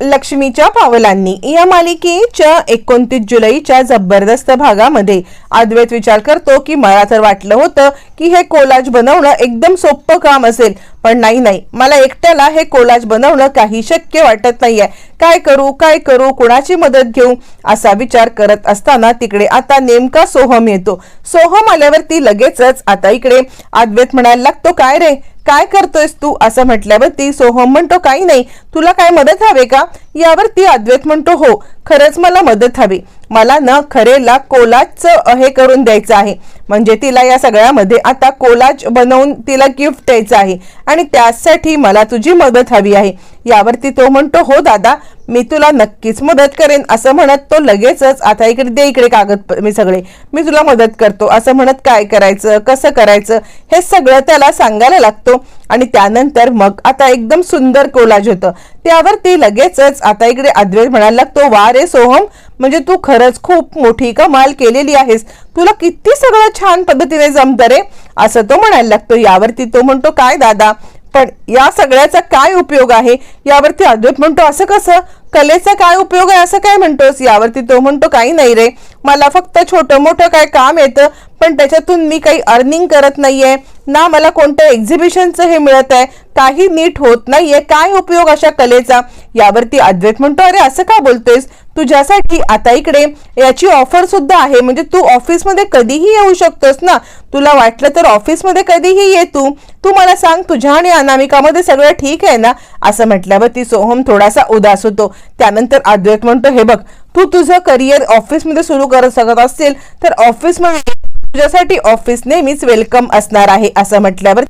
लक्ष्मीच्या पावलांनी या मालिकेच्या एकोणतीस जुलैच्या जबरदस्त भागामध्ये अद्वैत विचार करतो की मला तर वाटलं होतं की हे कोलाज बनवणं एकदम सोपं काम असेल. पण नाही नाही. मला एकट्याला हे कोलाज बनवणं काही शक्य वाटत नाहीये. काय करू काय करू कुणाची मदत घेऊ? असा विचार करत असताना तिकडे आता नेमका सोहम येतो. सोहम आल्यावरती लगेचच आता इकडे अद्वैत म्हणायला लागतो काय रे? काय करतोयस तू असं म्हटल्यावर ती सोहम म्हणतो काही नाही तुला काय मदत हवे का? यावर ती अद्वैत म्हणतो हो खरंच मला मदत हवी. मला ना खरेला कोलाजच हे करून द्यायचं आहे. म्हणजे तिला या सगळ्यामध्ये आता कोलाज बनवून तिला गिफ्ट द्यायचं आहे. आणि त्यासाठी मला तुझी मदत हवी आहे. यावरती तो म्हणतो हो दादा मी तुला नक्कीच मदत करेन. असं म्हणत तो लगेचच आता इकडे दे इकडे कागद मी सगळे मी तुला मदत करतो. असं म्हणत काय करायचं कसं करायचं हे सगळं त्याला सांगायला लागतो. आणि त्यानंतर मग आता एकदम सुंदर कोलाज होतं. त्यावरती लगेचच आता इकडे अद्वैत म्हणायला लागतो वा रे सोहम म्हणजे तू खरंच खूप मोठी कमाल केलेली आहेस. तुला किती सगळं छान पद्धतीने जमतं रे. असं तो म्हणायला लागतो. यावरती तो म्हणतो काय दादा पण या सगळ्याचा काय उपयोग आहे? यावरती अद्वैत म्हणतो असं कसं? कलेचा काय उपयोग आहे असं काय म्हणतोस? यावरती तो म्हणतो काही नाही रे. मला फक्त छोटं मोठं काय काम येतं पण त्याच्यातून मी काही अर्निंग करत नाहीये. ना मला कोणत्या एक्झिबिशनचं हे मिळत आहे काही नीट होत नाहीये. काय उपयोग अशा कलेचा? यावरती अद्वैत म्हणतो अरे असं का बोलतोयस तुझ्यासाठी आता इकडे याची ऑफर सुद्धा आहे. म्हणजे तू ऑफिसमध्ये कधीही येऊ शकतोस ना. तुला वाटलं तर ऑफिसमध्ये कधीही ये तू. तू मला सांग तुझ्या आणि अनामिकामध्ये सगळं ठीक आहे ना? असं म्हटल्यावर ती सोहम थोडासा उदास होतो. त्यानंतर अद्वैत म्हणतो हे बघ तू तुझं करिअर ऑफिसमध्ये सुरू करत शकत असेल तर ऑफिसमध्ये तुझ्यासाठी ऑफिस नेहमीच वेलकम असणार आहे असं म्हटल्यावर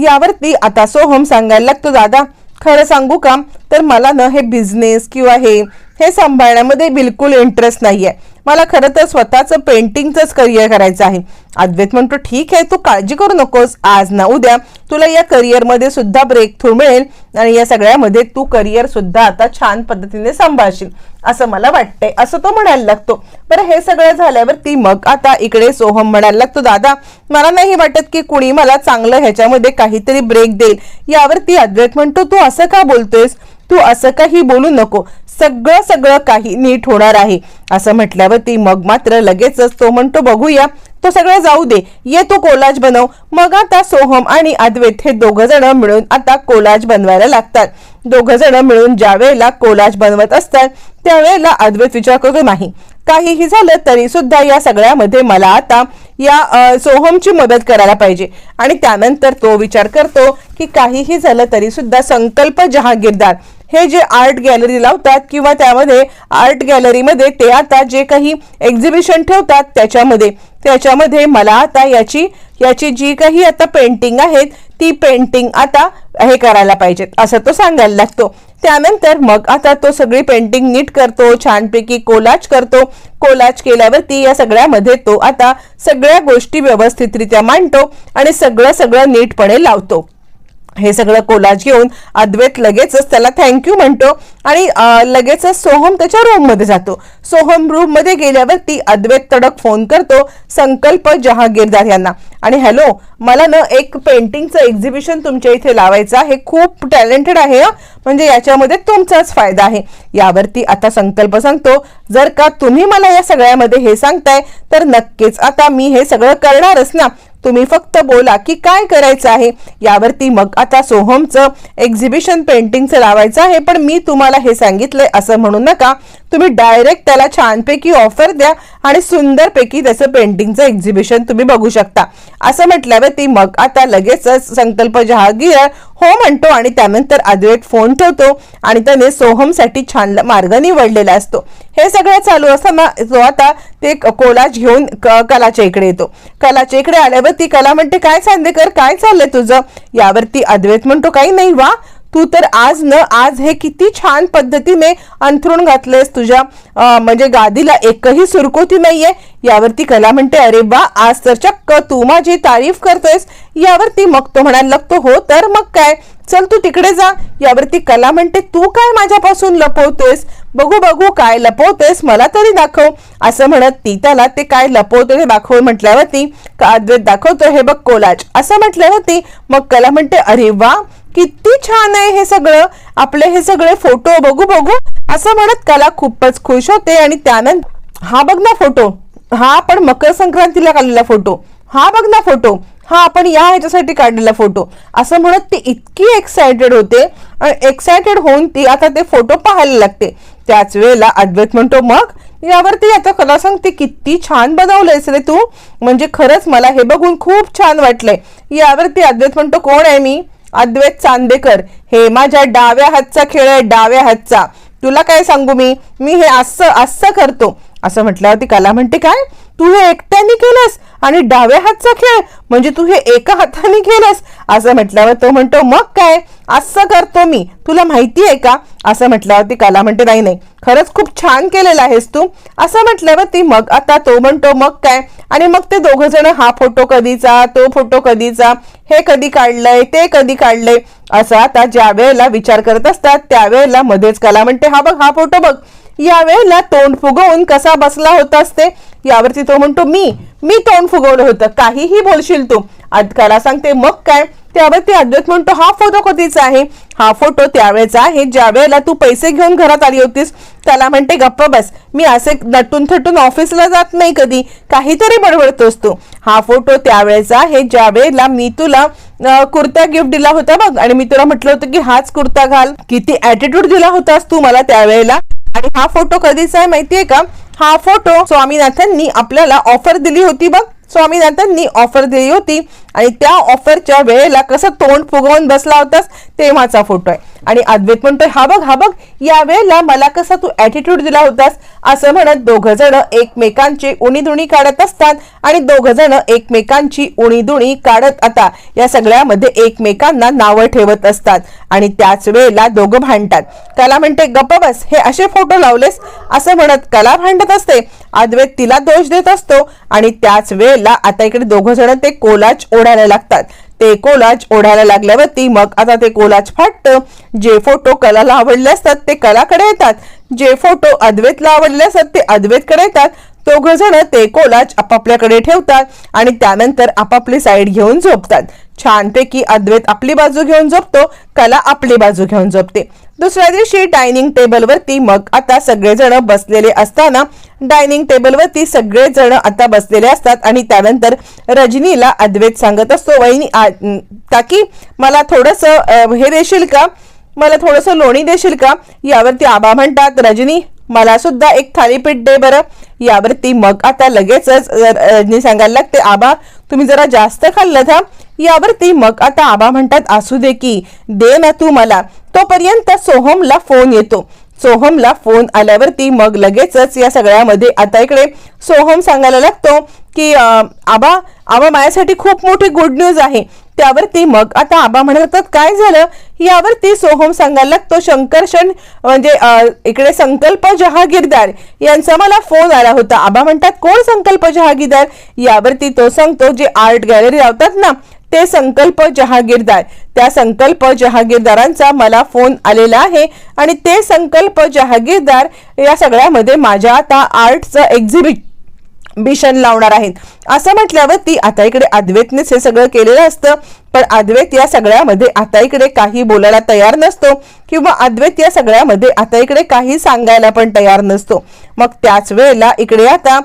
यावरती आता सोहम सांगायला लागतो दादा खरं सांगू का? तर मला ना हे बिझनेस किंवा हे हे सांभाळण्यामध्ये बिलकुल इंटरेस्ट नाही आहे मला खरं तर स्वतःचं पेंटिंगचंच करिअर करायचं आहे. अद्वैत म्हणतो ठीक आहे तू काळजी करू नकोस. आज ना उद्या तुला या करिअरमध्ये सुद्धा ब्रेक थ्रू मिळेल आणि या सगळ्यामध्ये तू करिअर सुद्धा आता छान पद्धतीने सांभाळशील. असं मला वाटतंय. असं तो म्हणायला लागतो. बरं हे सगळं झाल्यावर ती मग आता इकडे सोहम म्हणायला लागतो दादा मला नाही वाटत की कुणी मला चांगलं ह्याच्यामध्ये काहीतरी ब्रेक देईल. यावर ती अद्वैत म्हणतो तू असं का बोलतोयस? तू असं काही बोलू नको. सगळं सगळं काही नीट होणार आहे. असं म्हटल्यावरती मग मात्र लगेचच तो म्हणतो बघूया तो सगळं जाऊ दे. ये तो कोलाज बनव. मग आता सोहम आणि अद्वैत हे दोघ जण मिळून आता कोलाज बनवायला लागतात. दोघ जण मिळून ज्या वेळेला कोलाज बनवत असतात त्यावेळेला अद्वैत विचार करतो नाही काहीही झालं तरी सुद्धा या सगळ्यामध्ये मला आता या सोहमची मदत करायला पाहिजे. आणि त्यानंतर तो विचार करतो की काहीही झालं तरी सुद्धा संकल्प जहागीरदार हे जे आर्ट गॅलरी लावतात किंवा त्यामध्ये आर्ट गॅलरीमध्ये ते आता जे काही एक्झिबिशन ठेवतात त्याच्यामध्ये. त्याच्यामध्ये मला आता याची याची जी काही आता पेंटिंग आहेत ती पेंटिंग आता हे करायला पाहिजेत. असं तो सांगायला लागतो. त्यानंतर मग आता तो सगळी पेंटिंग नीट करतो छानपैकी कोलाज करतो. कोलाज केल्यावरती या सगळ्यामध्ये तो आता सगळ्या गोष्टी व्यवस्थितरित्या मांडतो आणि सगळं सगळं नीटपणे लावतो. हे सगळं कोलाज घेऊन अद्वैत लगेचच त्याला थँक्यू म्हणतो आणि लगेचच सोहम त्याच्या रूममध्ये जातो. सोहम रूममध्ये गेल्यावरती अद्वैत तडक फोन करतो संकल्प जहागीरदार यांना. आणि हॅलो मला ना एक पेंटिंगचं एक्झिबिशन तुमच्या इथे लावायचं आहे. खूप टॅलेंटेड आहे म्हणजे याच्यामध्ये तुमचाच फायदा आहे. यावरती आता संकल्प सांगतो. जर का तुम्ही मला या सगळ्यामध्ये हे सांगताय तर नक्कीच आता मी हे सगळं करणारच ना. तुम्ही फक्त बोला की काय करायचं आहे? यावरती मग आता सोहमचं एक्झिबिशन पेंटिंगचं लावायचं आहे पण मी तुम्हाला हे सांगितलंय असं म्हणू नका. तुम्ही डायरेक्ट त्याला छानपैकी ऑफर द्या आणि सुंदरपैकी त्याचं पेंटिंगचं एक्झिबिशन तुम्ही बघू शकता. असं म्हटल्यावरती मग आता लगेचच संकल्प जहागीर हो म्हणतो आणि त्यानंतर अद्वैत फोन ठेवतो आणि त्याने सोहमसाठी छान मार्ग निवडलेला असतो. हे सगळं चालू असताना तो आता ते कोलाज घेऊन क- कलाच्या इकडे येतो. कलाच्या इकडे आल्यावरती कला म्हणते काय चांदेकर काय चाललंय तुझं? यावरती अद्वैत म्हणतो काही नाही वा तू तर आज न आज हे किती छान पद्धतीने अंथरून घातलेस तुझ्या. म्हणजे गादीला एकही सुरकोती नाहीये. यावरती कला म्हणते अरे वा आज तर चक्क तू माझी तारीफ करतोयस. यावरती मग तो म्हणायला लागतो हो तर मग काय? चल तू तिकडे जा. यावरती कला म्हणते तू काय माझ्यापासून लपवतोयस? बघू बघू काय लपवतोयस मला तरी दाखव. असं म्हणत ती त्याला ते काय लपवतो हे दाखव म्हटल्यावरती का अद्वैत दाखवतो हे बघ कोलाज. असं म्हटल्यावरती मग कला म्हणते अरे वा किती छान आहे हे सगळं. आपले हे सगळे फोटो बघू बघू. असं म्हणत कला खूपच खुश होते आणि त्यानंतर हा बघ ना फोटो. हा आपण मकर संक्रांतीला काढलेला फोटो. हा बघ ना फोटो. हा आपण या ह्याच्यासाठी काढलेला फोटो. असं म्हणत ती इतकी एक्सायटेड होते. आणि एक्सायटेड होऊन ती आता ते फोटो पाहायला लागते. त्याच वेळेला अद्वैत म्हणतो मग यावरती आता कला सांगते किती छान बनवलंयस रे तू. म्हणजे खरंच मला हे बघून खूप छान वाटलंय. यावरती अद्वैत म्हणतो कोण आहे मी? अद्वैत चांदेकर हे माझ्या डाव्या हातचा खेळ आहे डाव्या हातचा. तुला काय सांगू मी? मी हे असं असं करतो. असं म्हटल्यावरती काला म्हणते काय? तू हे एकट्याने केलंस? आणि डाव्या हातचा खेळ? म्हणजे तू हे एका हाताने केलंस? असं म्हटल्यावर तो म्हणतो मग काय? असं करतो मी. तुला माहिती आहे का? असं म्हटल्यावरती काला म्हणते नाही नाही. खरंच खूप छान केलेलं आहेस तू. असं म्हटल्यावर ती मग आता तो म्हणतो मग काय? आणि मग ते दोघं जण हा फोटो कधीचा? तो फोटो कधीचा? हे कधी काढलंय? ते कधी काढलंय? असं आता ज्या वेळेला विचार करत असतात त्यावेळेला मध्येच कला म्हणते हा बघ हा फोटो बघ. यावेळेला तोंड फुगवून कसा बसला होता असते यावरती तो म्हणतो मी मी तोंड फुगवलं होतं. काहीही बोलशील तू. अधिकारा सांगते मग काय? त्यावरती अद्वैत म्हणतो हा फोटो कधीचा आहे? हा फोटो त्यावेळेचा आहे ज्या वेळेला तू पैसे घेऊन घरात आली होतीस. त्याला म्हणते गप्प बस. मी असे नटून थटून ऑफिसला जात नाही कधी. काहीतरी बडबडतोस तू. हा फोटो त्यावेळेचा आहे ज्या वेळेला मी तुला कुर्ता गिफ्ट दिला होता बघ. आणि मी तुला म्हटलं होतं की हाच कुर्ता घाल. किती ऍटिट्यूड दिला होतास तू मला त्यावेळेला. आणि हा फोटो कधीचा आहे माहितीये का? हा फोटो स्वामीनाथांनी आपल्याला ऑफर दिली होती बघ. स्वामीनाथांनी ऑफर दिली होती. आणि त्या ऑफरच्या वेळेला कसं तोंड फुगवून बसला होतास तेव्हाचा फोटो आहे. आणि अद्वैत म्हणतोय हा बघ हा बघ या वेळेला मला कसा तू ऍटिट्यूड दिला होतास? असं म्हणत दोघ जण एकमेकांची उणीधुणी काढत असतात आणि दोघ जण एकमेकांची उणीधुणी काढत आता या सगळ्यामध्ये एकमेकांना नावं ठेवत असतात आणि त्याच वेळेला दोघं भांडतात. कला म्हणते गप्प बस हे असे फोटो लावलेस? असं म्हणत कला भांडत असते. अद्वैत तिला दोष देत असतो आणि त्याच वेळेला आता इकडे दोघं जण ते कोलाच ओढायला लागतात. ते कोलाज ओढायला लागल्यावरती मग आता ते कोलाज फाटतं. जे फोटो कलाला आवडले असतात ते कलाकडे येतात. जे फोटो अद्वैतला आवडले असतात ते अद्वैतकडे येतात. दोघ जण ते कोलाज आपापल्याकडे ठेवतात आणि त्यानंतर आपापली साईड घेऊन झोपतात. छानपैकी अद्वैत आपली बाजू घेऊन झोपतो. कला आपली बाजू घेऊन झोपते. दुसऱ्या दिवशी डायनिंग टेबलवरती मग आता सगळेजण बसलेले असताना डायनिंग टेबलवरती सगळेजण आता बसलेले असतात आणि त्यानंतर रजनीला अद्वैत सांगत असतो वहिनी आ- मला थोडस हे देशील का? मला थोडस लोणी देशील का? यावरती आबा म्हणतात रजनी मला सुद्धा एक थालीपीठ दे बरं. यावरती मग आता लगेचच रजनी सांगायला लागते आबा तुम्ही जरा जास्त खाल्लं था. यावरती मग आता आबा म्हणतात असू दे की दे ना तू मला. तोपर्यंत सोहमला फोन येतो. सोहमला फोन आल्यावरती मग लगेचच या सगळ्यामध्ये आता इकडे सोहम सांगायला लागतो की आबा आबा माझ्यासाठी खूप मोठी गुड न्यूज आहे. त्यावरती मग आता आबा म्हणतात काय झालं? यावरती सोहम सांगायला लागतो शंकरशन म्हणजे इकडे संकल्प जहागीरदार यांचा मला फोन आला होता. आबा म्हणतात कोण संकल्प जहागीरदार? यावरती तो सांगतो जे आर्ट गॅलरी लावतात ना ते संकल्प जहागीरदार. त्या संकल्प जहागीरदारांचा मला फोन आलेला आहे आणि ते संकल्प जहागीरदार या सगळ्यामध्ये माझ्या आता आर्टचं एक्झिबिट बिशन लावणार आहेत. असं म्हटल्यावरती आता इकडे अद्वैतनेच हे सगळं केलेलं असतं. पण अद्वैत या सगळ्यामध्ये आता इकडे काही बोलायला तयार नसतो किंवा अद्वैत या सगळ्यामध्ये आता इकडे काही सांगायला पण तयार नसतो. मग त्याच वेळेला इकडे आता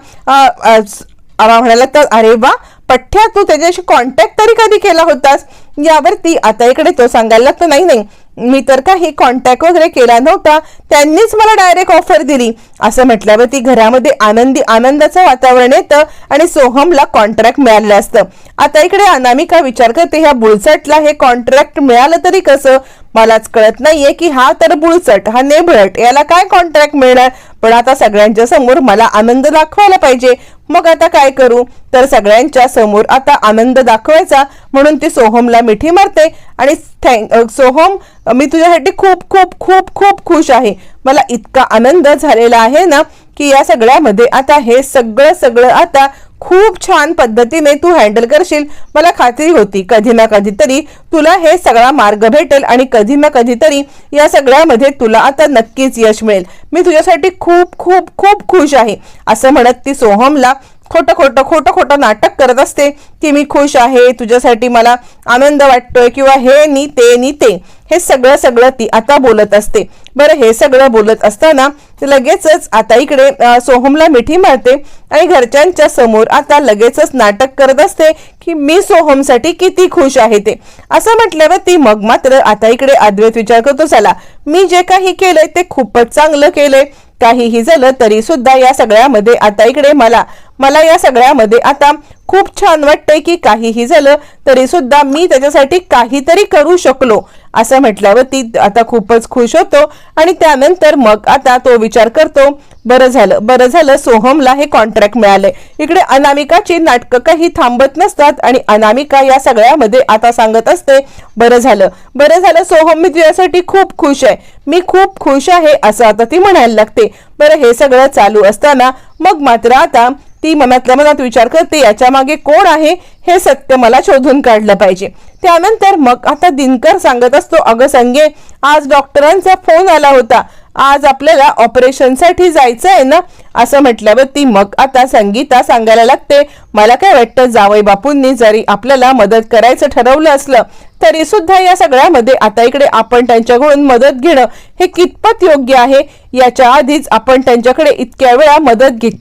म्हणाला तर अरे वा पठ्या तू त्याच्याशी कॉन्टॅक्ट तरी कधी केला होतास? यावरती आता इकडे तो सांगायला लागतो नाही नाही मी तर काही कॉन्टॅक्ट वगैरे केला नव्हता त्यांनीच मला डायरेक्ट ऑफर दिली. असं म्हटल्यावरती घरामध्ये आनंदी आनंदाचं वातावरण येतं आणि सोहमला कॉन्ट्रॅक्ट मिळालेलं असतं. आता इकडे अनामिका विचार करते ह्या बुळचटला हे कॉन्ट्रॅक्ट मिळालं तरी कसं? मलाच कळत नाहीये की हा तर बुळचट हा नेभळट याला काय कॉन्ट्रॅक्ट मिळणार? पण आता सगळ्यांच्या समोर मला आनंद दाखवायला पाहिजे. मग आता काय करू? तर सगळ्यांच्या समोर आता आनंद दाखवायचा म्हणून ती सोहमला मिठी मारते आणि थँक सोहम मी तुझ्यासाठी खूप खूप खूप खूप खुश आहे. मला इतका आनंद झालेला आहे ना की या सगळ्यामध्ये आता हे सगळं सगळं आता खूप छान पद्धतीने तू हँडल करशील. मला खात्री होती कधी ना कधीतरी तुला हे सगळा मार्ग भेटेल आणि कधी ना कधीतरी या सगळ्यामध्ये तुला आता नक्कीच यश मिळेल. मी तुझ्यासाठी खूप खूप खूप खुश आहे. असं म्हणत ती सोहमला खोटं खोटं खोटं खोटं नाटक करत असते. की मी खुश आहे तुझ्यासाठी मला आनंद वाटतोय किंवा हे नी ते नी ते. हे सगळं सगळं ती आता बोलत असते. बरं हे सगळं बोलत असताना लगेचच आता इकडे सोहमला मिठी मारते आणि घरच्यांच्या समोर आता लगेचच नाटक करत असते की मी सोहमसाठी किती खुश आहे ते. असं म्हटल्यावर ती मग मात्र आता इकडे अद्वैत विचार करतो चला मी जे काही केलंय ते खूपच चांगलं केलंय. काहीही झालं तरी सुद्धा या सगळ्यामध्ये आता इकडे मला मला या सगळ्यामध्ये आता खूप छान वाटतंय की काहीही झालं तरी सुद्धा मी त्याच्यासाठी काहीतरी करू शकलो असं म्हटल्यावर ती आता खूपच खुश होतो. आणि त्यानंतर मग आता तो विचार करतो बरं झालं बरं झालं सोहमला हे कॉन्ट्रॅक्ट मिळाले इकडे अनामिकाची नाटकं काही थांबत नसतात आणि अनामिका या सगळ्यामध्ये आता सांगत असते बरं झालं बरं झालं सोहम मी तुझ्यासाठी खूप खुश आहे. मी खूप खुश आहे असं आता ती म्हणायला लागते. बरं हे सगळं चालू असताना मग मात्र आता ती मनातल्या मनात विचार करते याच्या मागे कोण आहे हे सत्य मला शोधून काढलं पाहिजे. त्यानंतर मग आता दिनकर सांगत असतो अगं संगे आज डॉक्टरांचा फोन आला होता. आज आपल्याला ऑपरेशनसाठी जायचं आहे ना? असं म्हटल्यावर ती मग आता संगीता सांगायला लागते मला काय वाटतं जावई बापूंनी जरी आपल्याला मदत करायचं ठरवलं असलं तरी सुद्धा या सगळ्यामध्ये आता इकडे आपण त्यांच्याकडून मदत घेणं हे कितपत योग्य आहे? याच्या आधीच आपण त्यांच्याकडे इतक्या वेळा मदत घेत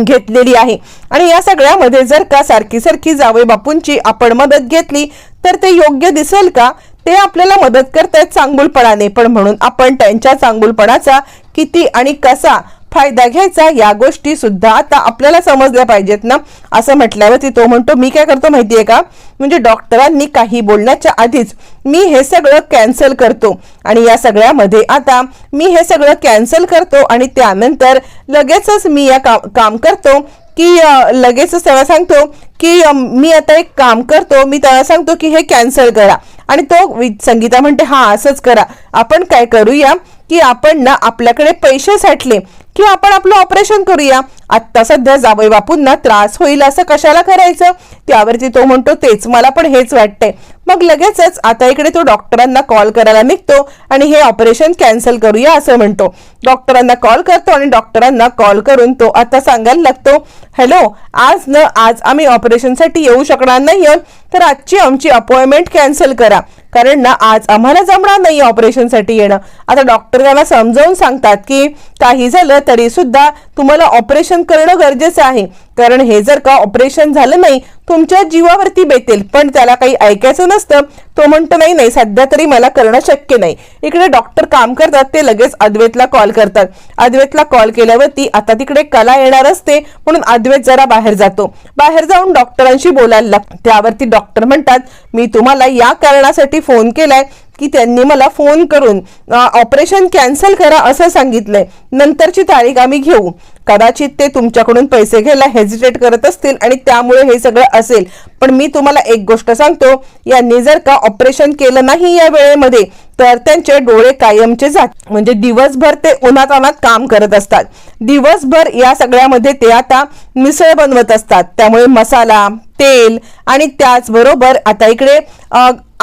घेतलेली आहे. आणि या सगळ्यामध्ये जर का सारखी सारखी जावे बापूंची आपण मदत घेतली तर ते योग्य दिसेल का? ते आपल्याला मदत करतायत चांगुलपणाने. पण म्हणून आपण त्यांच्या चांगुलपणाचा किती आणि कसा फायदा घ्यायचा या गोष्टी सुद्धा आता आपल्याला समजल्या पाहिजेत ना? असं म्हटल्यावरती तो म्हणतो मी काय करतो माहितीये का? म्हणजे डॉक्टरांनी काही बोलण्याच्या आधीच मी हे सगळं कॅन्सल करतो. आणि या सगळ्यामध्ये आता मी हे सगळं कॅन्सल करतो आणि त्यानंतर लगेचच मी या का- काम करतो की लगेचच त्याला सांगतो की मी आता एक काम करतो मी त्याला सांगतो की हे कॅन्सल करा. आणि तो वि- संगीता म्हणते हा असंच करा. आपण काय करूया की आपण ना आपल्याकडे पैसे साठले की आपण आपलं ऑपरेशन करूया. आत्ता सध्या जावई बापूंना त्रास होईल असं कशाला करायचं? त्यावरती तो म्हणतो तेच मला पण हेच वाटतंय. मग लगेचच आता इकडे तो डॉक्टरांना कॉल करायला निघतो आणि हे ऑपरेशन कॅन्सल करूया असं म्हणतो. डॉक्टरांना कॉल करतो आणि डॉक्टरांना कॉल करून तो आता सांगायला लागतो हॅलो आज न आज आम्ही ऑपरेशनसाठी येऊ शकणार नाही तर आजची आमची अपॉइंटमेंट कॅन्सल करा कारण ना आज आम्हाला जमणार नाही ऑपरेशनसाठी येणं. आता डॉक्टर त्याला समजावून सांगतात की काही झालं तरी सुद्धा तुम्हाला ऑपरेशन करणं गरजेचं आहे कारण हे जर का ऑपरेशन झालं नाही तुमच्या जीवावरती बेतेल. पण त्याला काही ऐकायचं नसतं तो म्हणतो नाही नाही सध्या तरी मला करणं शक्य नाही. इकडे डॉक्टर काम करतात ते लगेच अद्वैतला कॉल करतात. अद्वैतला कॉल केल्यावरती आता तिकडे कला येणार असते म्हणून अद्वैत जरा बाहेर जातो. बाहेर जाऊन डॉक्टरांशी बोलायला लागतो. त्यावरती डॉक्टर म्हणतात मी तुम्हाला या कारणासाठी फोन केलाय की त्यांनी मला फोन करून ऑपरेशन कॅन्सल करा असं सांगितलंय नंतरची तारीख आम्ही घेऊ. कदाचित ते तुमच्याकडून पैसे घ्यायला हेजिटेट करत असतील आणि त्यामुळे हे सगळं असेल. पण मी तुम्हाला एक गोष्ट सांगतो यांनी जर का ऑपरेशन केलं नाही या वेळेमध्ये तर त्यांचे डोळे कायमचे जात म्हणजे दिवसभर ते उन्हातानात काम करत असतात. दिवसभर या सगळ्यामध्ये ते आता मिसळ बनवत असतात. त्यामुळे मसाला तेल आणि त्याचबरोबर आता इकडे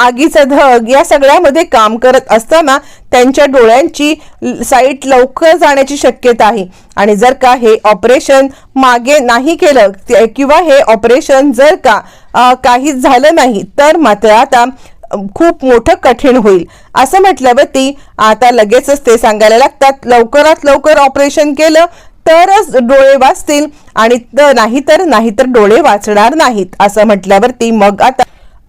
आगीचं धग या सगळ्यामध्ये काम करत असताना त्यांच्या डोळ्यांची साईट लवकर जाण्याची शक्यता आहे. आणि जर का हे ऑपरेशन मागे नाही केलं किंवा हे ऑपरेशन जर का काहीच झालं नाही तर मात्र आता खूप मोठं कठीण होईल. असं म्हटल्यावरती आता लगेचच ते सांगायला लागतात लवकरात लवकर ऑपरेशन केलं तरच डोळे वाचतील आणि त- नाहीतर नाहीतर डोळे वाचणार नाहीत असं म्हटल्यावरती मग आता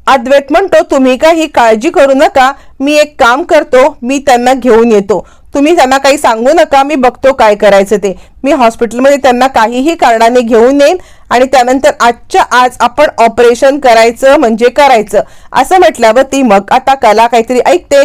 अद्वैत म्हणतो तुम्ही काही काळजी करू नका. मी एक काम करतो मी त्यांना घेऊन येतो. तुम्ही त्यांना काही सांगू नका मी बघतो काय करायचं ते. मी हॉस्पिटलमध्ये त्यांना काहीही कारणाने घेऊन येईन आणि त्यानंतर आजच्या आज आपण ऑपरेशन करायचं म्हणजे करायचं. असं म्हटल्यावर ती मग आता कला काहीतरी ऐकते.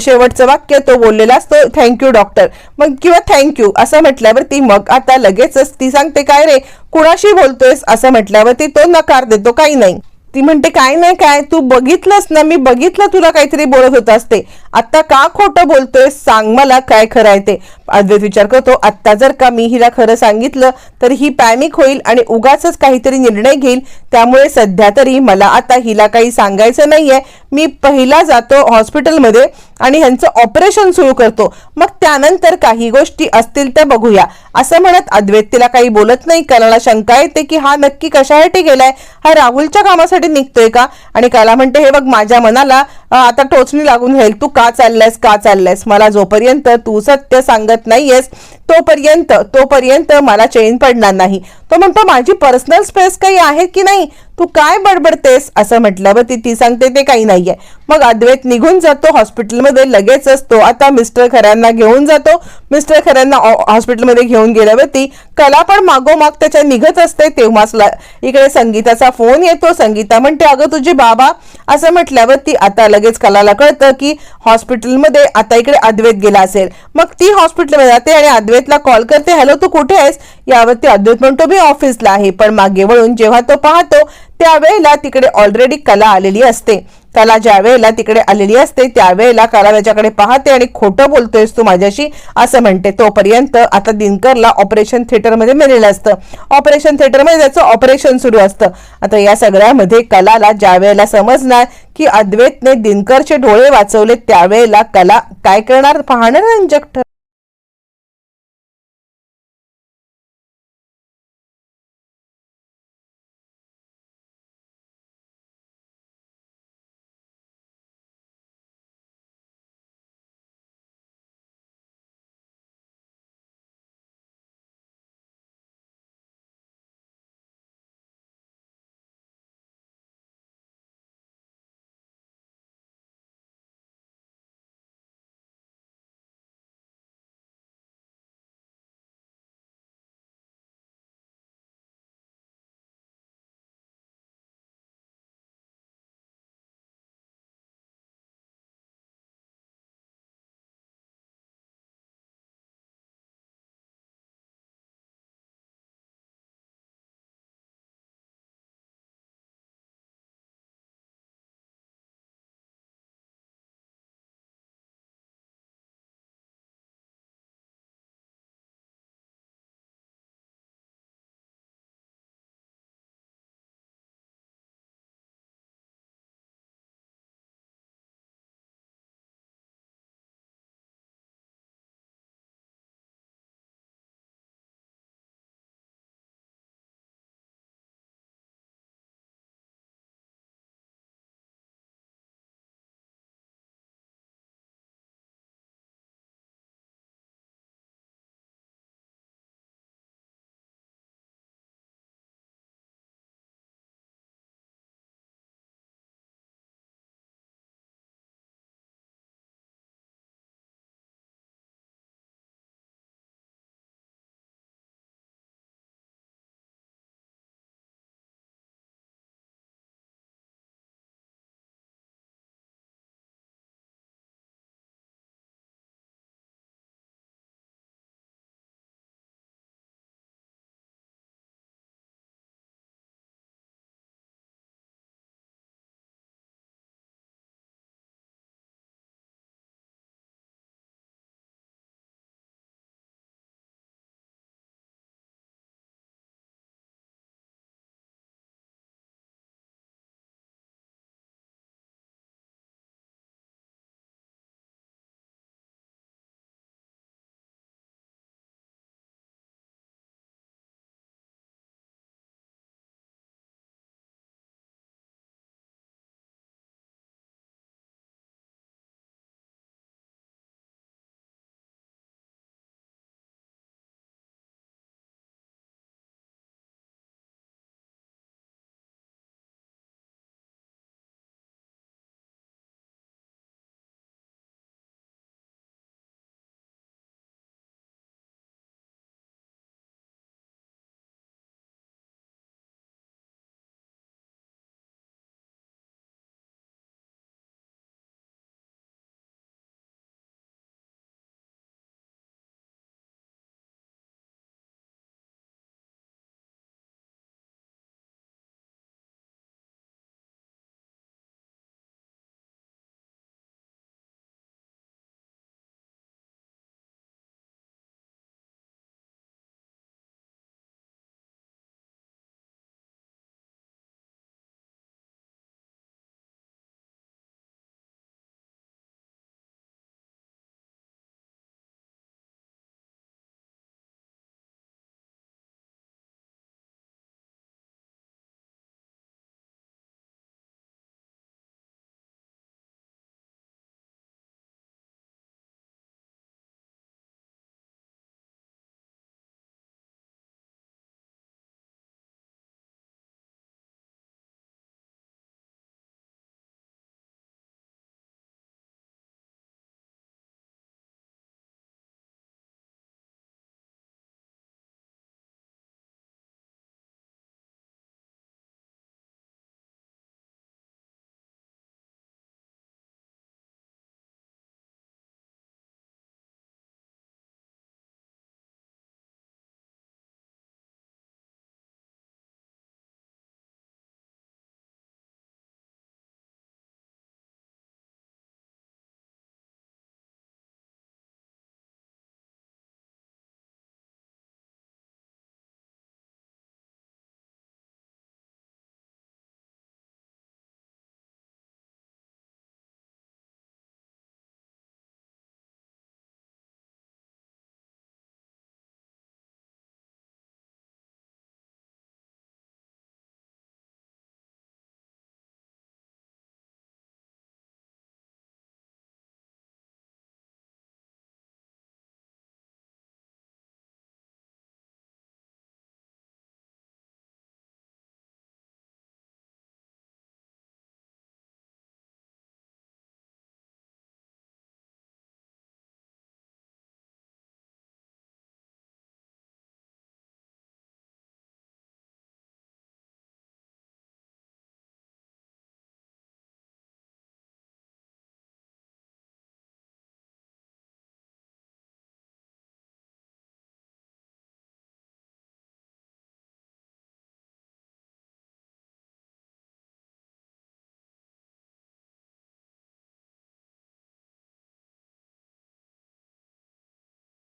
शेवटचं वाक्य तो बोललेला असतो थँक्यू डॉक्टर. मग किंवा थँक्यू. असं म्हटल्यावर ती मग आता लगेचच ती सांगते काय रे कुणाशी बोलतोयस? असं म्हटल्यावर ती तो नकार देतो काही नाही. ती म्हणते काय नाही काय? तू बघितलंस ना मी बघितलं तुला काहीतरी बोलत होत असते आता का खोटं बोलतोय सांग मला काय खरं आहे ते. अद्वैत विचार करतो आत्ता जर का मी हिला खरं सांगितलं तर ही पॅनिक होईल आणि उगाच काहीतरी निर्णय घेईल. त्यामुळे सध्या तरी मला आता हिला काही सांगायचं नाहीये. मी पहिला जातो हॉस्पिटलमध्ये आणि ह्यांचं ऑपरेशन सुरू करतो. मग त्यानंतर काही गोष्टी असतील त्या बघूया. असं म्हणत अद्वैत तिला काही बोलत नाही. कलाला शंका येते की हा नक्की कशासाठी गेलाय? हा राहुलच्या कामासाठी निघतोय का? आणि कला म्हणते हे बघ माझ्या मनाला आता टोचणी लागून राहील. तू का चाललायस? का चाललायस? मला जोपर्यंत तू सत्य सांगत नाहीयेस. तोपर्यंत तोपर्यंत मला चैन पडणार नाही. तो म्हणतो माझी पर्सनल स्पेस काही आहे की नाही? तू काय बडबडतेस? असं म्हटल्यावर ती ती सांगते ते काही नाहीये. मग अद्वैत निघून जातो हॉस्पिटलमध्ये लगेच असतो. आता मिस्टर खऱ्यांना घेऊन जातो. मिस्टर खऱ्यांना हॉस्पिटलमध्ये घेऊन गेल्यावरती कला पण मागोमाग त्याच्या निघत असते. तेव्हाच इकडे संगीताचा फोन येतो. संगीता म्हणते अगं तुझे बाबा. असं म्हटल्यावरती आता लगेच कलाला कळतं की हॉस्पिटलमध्ये आता इकडे अद्वैत गेला असेल. मग ती हॉस्पिटलमध्ये जाते आणि अद्वैतला कॉल करते हॅलो तू कुठे आहेस? यावरती अद्वैत म्हणतो मी ऑफिसला आहे. पण मागे वळून जेव्हा तो पाहतो त्यावेळेला तिकडे ऑलरेडी कला आलेली असते. कला ज्या वेळेला तिकडे आलेली असते त्यावेळेला कला त्याच्याकडे पाहते आणि खोटं बोलतोयस तू माझ्याशी असं म्हणते. तोपर्यंत आता दिनकरला ऑपरेशन थिएटरमध्ये मिळेलं असतं. ऑपरेशन थिएटरमध्ये त्याचं ऑपरेशन सुरू असतं. आता या सगळ्यामध्ये कलाला ज्या वेळेला समजणार की अद्वैतने दिनकरचे डोळे वाचवले त्यावेळेला कला काय करणार? पाहणार रंजक ठर